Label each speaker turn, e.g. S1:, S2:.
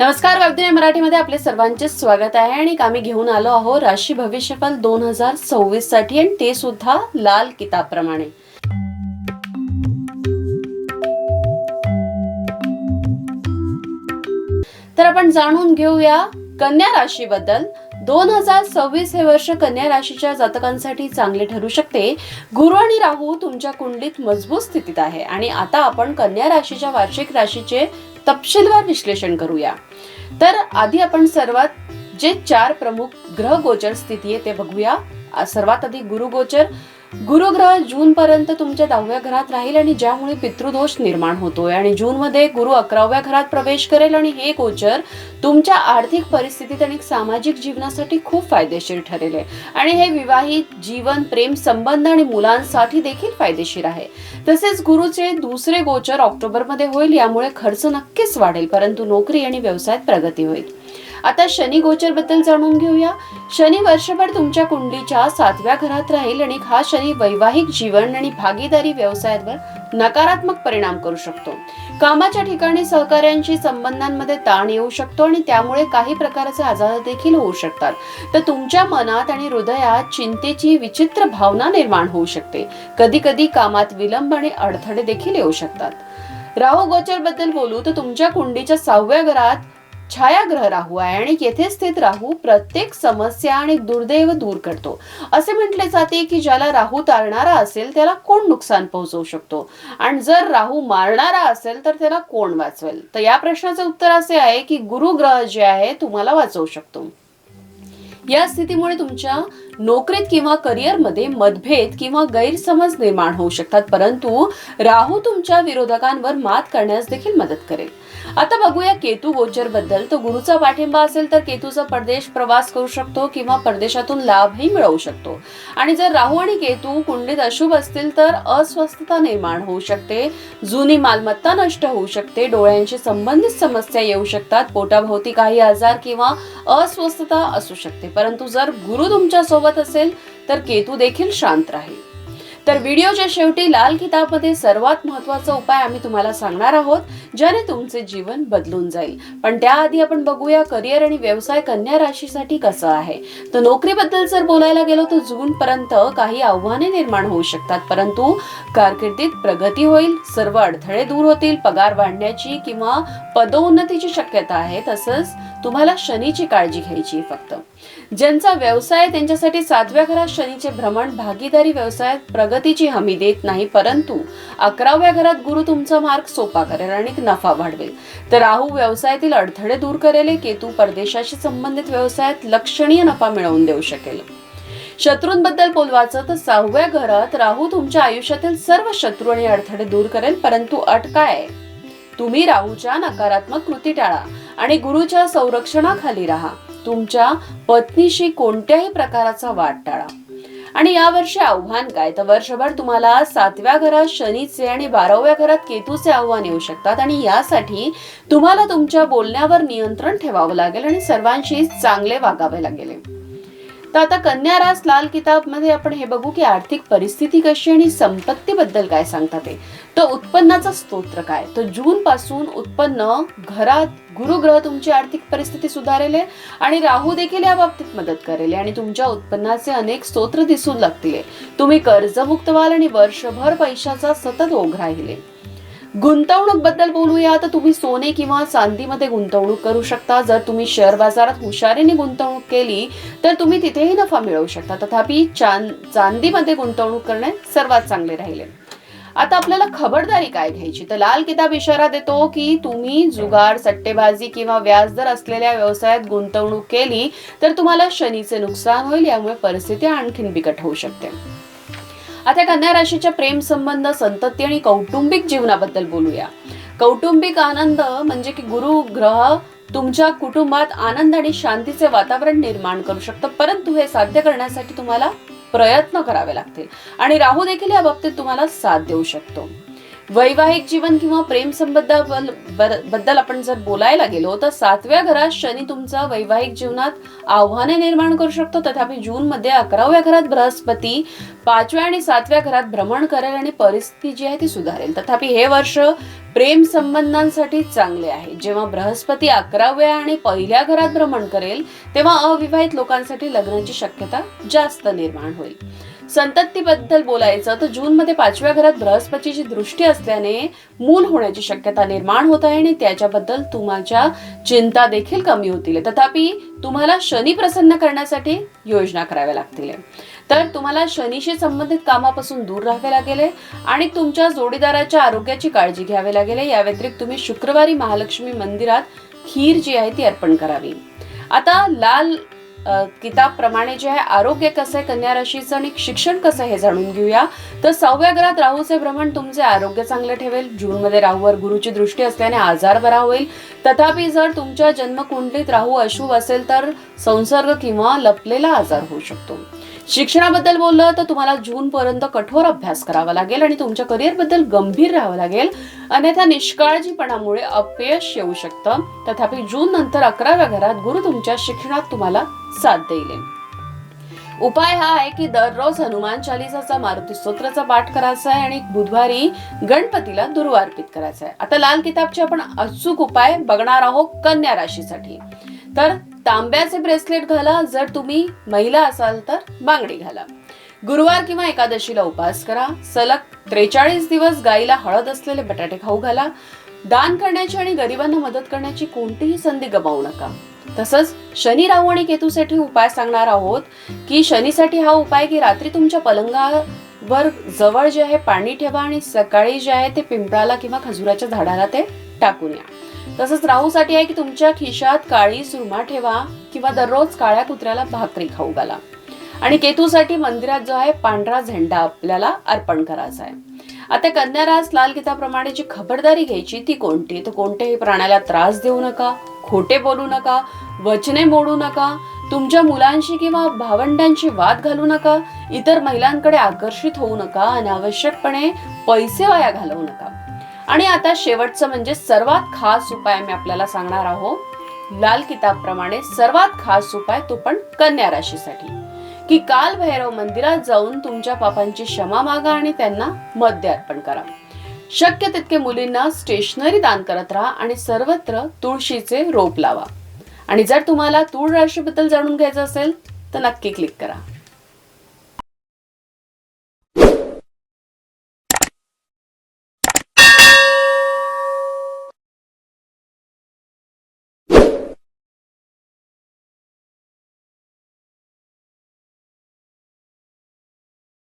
S1: नमस्कार वागदिने मराठीमध्ये आपले सर्वांचे स्वागत आहे आणि आम्ही घेऊन आलो आहोत राशी भविष्यफल दोन हजार सव्वीससाठी आणि ते सुद्धा लाल किताब प्रमाणे तर आपण जाणून घेऊया कन्या राशीबद्दल. दोन हजार सव्वीस हे वर्ष कन्या राशीच्या जातकांसाठी चांगले ठरू शकते. गुरु आणि राहू तुमच्या कुंडलीत मजबूत स्थितीत आहे. आणि आता आपण कन्या राशीच्या वार्षिक राशीचे तपशीलवार विश्लेषण करूया. तर आधी आपण सर्वात जे चार प्रमुख ग्रह गोचर स्थिती आहे ते बघूया. सर्वात आधी गुरु गोचर गुरुग्रह जून पर्यंत तुमच्या दहाव्या घरात राहील आणि ज्यामुळे पितृदोष निर्माण होतोय. आणि जून मध्ये गुरु अकराव्या घरात प्रवेश करेल आणि हे गोचर तुमच्या आर्थिक परिस्थितीत आणि सामाजिक जीवनासाठी खूप फायदेशीर ठरेल आहे. आणि हे विवाहित जीवन प्रेम संबंध आणि मुलांसाठी देखील फायदेशीर आहे. तसेच गुरुचे दुसरे गोचर ऑक्टोबरमध्ये होईल यामुळे खर्च नक्कीच वाढेल परंतु नोकरी आणि व्यवसायात प्रगती होईल. आता शनी गोचरबद्दल जाणून घेऊया. शनी वर्षभर तुमच्या कुंडलीच्या सातव्या घरात राहील आणि हा शनी वैवाहिक जीवन आणि भागीदारी व्यवसायावर नकारात्मक परिणाम करू शकतो. कामाच्या ठिकाणी सहकाऱ्यांशी संबंधांमध्ये ताण येऊ शकतो आणि त्यामुळे काही प्रकारचे आजार देखील होऊ शकतात. तर तुमच्या मनात आणि हृदयात चिंतेची विचित्र भावना निर्माण होऊ शकते. कधी कधी कामात विलंब आणि अडथळे देखील येऊ शकतात. राहू गोचरबद्दल बोलू तर तुमच्या कुंडीच्या सहाव्या घरात छायाग्रह राहू आहे आणि येथे स्थित राहू प्रत्येक समस्या आणि दुर्दैव दूर करतो. असे म्हटले जाते की ज्याला राहू तारणारा असेल त्याला कोण नुकसान पोहोचवू शकतो? आणि जर राहू मारणारा असेल तर त्याला कोण वाचवेल? तर या प्रश्नाचे उत्तर असे आहे की गुरु ग्रह जे आहे तुम्हाला वाचवू शकतो. या स्थितीमुळे तुमच्या नोकरीत किंवा करिअरमध्ये मतभेद किंवा गैरसमज निर्माण होऊ शकतात परंतु राहू तुमच्या विरोधकांवर मात करण्यास देखील मदत करेल. आता बघूया केतू गोचरबद्दल. तर गुरुचा पाठिंबा असेल तर केतूचा परदेश प्रवास करू शकतो किंवा परदेशातून लाभही मिळवू शकतो. आणि जर राहू आणि केतू कुंडीत अशुभ असतील तर अस्वस्थता निर्माण होऊ शकते जुनी मालमत्ता नष्ट होऊ शकते डोळ्यांशी संबंधित समस्या येऊ शकतात पोटाभोवती काही आजार किंवा अस्वस्थता असू शकते. परंतु जर गुरु तुमच्यासोबत असेल तर केतू देखील शांत राहील. तर व्हिडिओच्या शेवटी लाल किताबमध्ये सर्वात महत्त्वाचा उपाय आम्ही तुम्हाला सांगणार आहोत ज्याने तुमचे जीवन बदलून जाईल. पण त्याआधी आपण बघूया करिअर आणि व्यवसाय कन्या राशीसाठी कसं आहे. तर नोकरीबद्दल जर बोलायला गेलो तर जून पर्यंत काही आव्हाने निर्माण होऊ शकतात परंतु कारकिर्दीत प्रगती होईल सर्व अडथळे दूर होतील पगार वाढण्याची किंवा पदोन्नतीची शक्यता आहे तसंच तुम्हाला शनीची काळजी घ्यायची फक्त. ज्यांचा व्यवसाय त्यांच्यासाठी सातव्या घरात शनीचे भ्रमण भागीदारी व्यवसायात प्रगतीची हमी देत नाही परंतु अकराव्या घरात गुरु तुमचा मार्ग सोपा करेल आणि नफा वाढवेल. तर राहू व्यवसायातील अडथळे दूर करेल केतू परदेशाशी संबंधित व्यवसायात लक्षणीय नफा मिळवून देऊ शकेल. शत्रूंबद्दल बोलवायचं तर सहाव्या घरात राहू तुमच्या आयुष्यातील सर्व शत्रू आणि अडथळे दूर करेल परंतु अट काय आहे? तुम्ही राहूच्या नकारात्मक कृती टाळा आणि गुरुच्या संरक्षणाखाली राहा. तुमच्या पत्नीशी कोणत्याही प्रकाराचा वाद टाळा. आणि यावर्षी आव्हान काय? तर वर्षभर तुम्हाला सातव्या घरात शनीचे आणि बाराव्या घरात केतूचे आव्हान येऊ शकतात आणि यासाठी तुम्हाला तुमच्या बोलण्यावर नियंत्रण ठेवावं लागेल आणि सर्वांशी चांगले वागावे लागेल. तर आता कन्या रास लाल किताबमध्ये आपण हे बघू की आर्थिक परिस्थिती कशी आणि संपत्ती बद्दल काय सांगतात ते. तर उत्पन्नाचा स्तोत्र काय? तर जून पासून उत्पन्न घरात गुरुग्रह तुमची आर्थिक परिस्थिती सुधारेल आणि राहू देखील या बाबतीत मदत करेल आणि तुमच्या उत्पन्नाचे अनेक स्तोत्र दिसून लागतील तुम्ही कर्जमुक्त व्हाल आणि वर्षभर पैशाचा सतत ओघ राहिले गुंतवणूकबद्दल बोलूया. तर तुम्ही सोने किंवा चांदीमध्ये गुंतवणूक करू शकता. जर तुम्ही शेअर बाजारात हुशारीने गुंतवणूक केली तर तुम्ही तिथेही नफा मिळवू शकता. तथापि चांद चांदीमध्ये गुंतवणूक करणे सर्वात चांगले राहिले. आता आपल्याला खबरदारी काय घ्यायची? तर लाल किताब इशारा देतो की तुम्ही जुगार सट्टेबाजी किंवा व्याजदर असलेल्या व्यवसायात गुंतवणूक केली तर तुम्हाला शनीचे नुकसान होईल. यामुळे परिस्थिती आणखीन बिकट होऊ शकते. आता कन्या राशीच्या प्रेम संबंध संतती आणि कौटुंबिक जीवनाबद्दल बोलूया. कौटुंबिक आनंद म्हणजे की गुरु ग्रह तुमच्या कुटुंबात आनंद आणि शांतीचे वातावरण निर्माण करू शकतं. परंतु हे साध्य करण्यासाठी तुम्हाला प्रयत्न करावे लागतील. आणि राहू देखील या बाबतीत तुम्हाला साथ देऊ शकतो. वैवाहिक जीवन किंवा प्रेमबद्दल आपण जर बोलायला गेलो तर सातव्या घरात शनी तुमचा वैवाहिक जीवनात आव्हाने निर्माण करू शकतो. तथापि जून मध्ये अकराव्या घरात बृहस्पती पाचव्या आणि सातव्या घरात भ्रमण करेल आणि परिस्थिती जी आहे ती सुधारेल. तथापि हे वर्ष प्रेम संबंधांसाठी चांगले आहे. जेव्हा बृहस्पती अकराव्या आणि पहिल्या घरात भ्रमण करेल तेव्हा अविवाहित लोकांसाठी लग्नाची शक्यता जास्त निर्माण होईल. संततीबद्दल बोलायचं तर जूनमध्ये पाचव्या घरात बृहस्पतीची दृष्टी असल्याने मूल होण्याची शक्यता निर्माण होत आहे आणि त्याच्याबद्दल तुमच्या चिंता देखील कमी होतील. तथापि तुम्हाला शनी प्रसन्न करण्यासाठी योजना कराव्या लागतील. तर तुम्हाला शनीशी संबंधित कामापासून दूर राहावे लागेल आणि तुमच्या जोडीदाराच्या आरोग्याची काळजी घ्यावी लागेल. या व्यतिरिक्त तुम्ही शुक्रवारी महालक्ष्मी मंदिरात खीर जी आहे ती अर्पण करावी. आता लाल किताब प्रमाणे जे आहे आरोग्य कसं आहे कन्या राशीचं आणि शिक्षण कसं हे जाणून घेऊया. तर सहाव्या घरात राहूचे भ्रमण तुमचे आरोग्य चांगले ठेवेल. जून मध्ये राहूवर गुरुची दृष्टी असल्याने आजार बरा होईल. तथापि जर तुमच्या जन्मकुंडलीत राहू अशुभ असेल तर संसर्ग किंवा लपलेला आजार होऊ शकतो. शिक्षणाबद्दल बोललं तर तुम्हाला जूनपर्यंत कठोर अभ्यास करावा लागेल आणि तुमच्या करिअरबद्दल गंभीर राहावं लागेल. अन्यथा निष्काळजीपणामुळे अपयश येऊ शकतं. तथापि जून नंतर अकराव्या घरात गुरु तुमच्या शिक्षणात तुम्हाला साथ देईल. उपाय हा आहे की दररोज हनुमान चालिसाचा मारुती स्तोत्राचा पाठ करायचा आहे आणि बुधवारी गणपतीला दुर्वार्पित करायचा आहे. आता लाल किताबचे आपण अचूक उपाय बघणार आहोत कन्या राशीसाठी. तर तांब्याचे ब्रेसलेट घाला जर तुम्ही महिला असाल तर बांगडी घाला. गुरुवार किंवा एकादशीला उपास करा. सलग त्रेचाळीस दिवस गाईला हळद असलेले बटाटे खाऊ घाला. दान करण्याची आणि गरिबांना मदत करण्याची कोणतीही संधी गमावू नका. तसंच शनी राहू आणि केतूसाठी उपाय सांगणार आहोत की शनीसाठी हा उपाय की रात्री तुमच्या पलंगावर जवळ जे आहे पाणी ठेवा आणि सकाळी जे आहे ते पिंपळाला किंवा खजुराच्या झाडाला ते टाकून या. तसंच राहूसाठी आहे की तुमच्या खिशात काळी सुरमा ठेवा किंवा दररोज काळ्या कुत्र्याला भाकरी खाऊ घाला आणि केतूसाठी मंदिरात जो आहे पांढरा झेंडा आपल्याला अर्पण करायचा आहे. आता कन्या लाल गीताप्रमाणे जी खबरदारी घ्यायची ती कोणती? तर कोणत्याही प्राण्याला त्रास देऊ नका खोटे बोलू नका वचने मोडू नका तुमच्या मुलांशी किंवा भावंडांशी वाद घालू नका इतर महिलांकडे आकर्षित होऊ नका अनावश्यकपणे पैसे वाया घालवू नका. आणि आता शेवटचं म्हणजे सर्वात खास उपाय मी आपल्याला सांगणार आहोत. लाल किताब प्रमाणे सर्वात खास उपाय तो पण कन्या राशीसाठी. की काल भैरव मंदिरात जाऊन तुमच्या पापांची क्षमा मागा आणि त्यांना मध्य अर्पण करा. शक्य तितके मुलींना स्टेशनरी दान करत राहा आणि सर्वत्र तुळशीचे रोप लावा. आणि जर तुम्हाला तूळ राशीबद्दल जाणून घ्यायचं असेल तर नक्की क्लिक करा.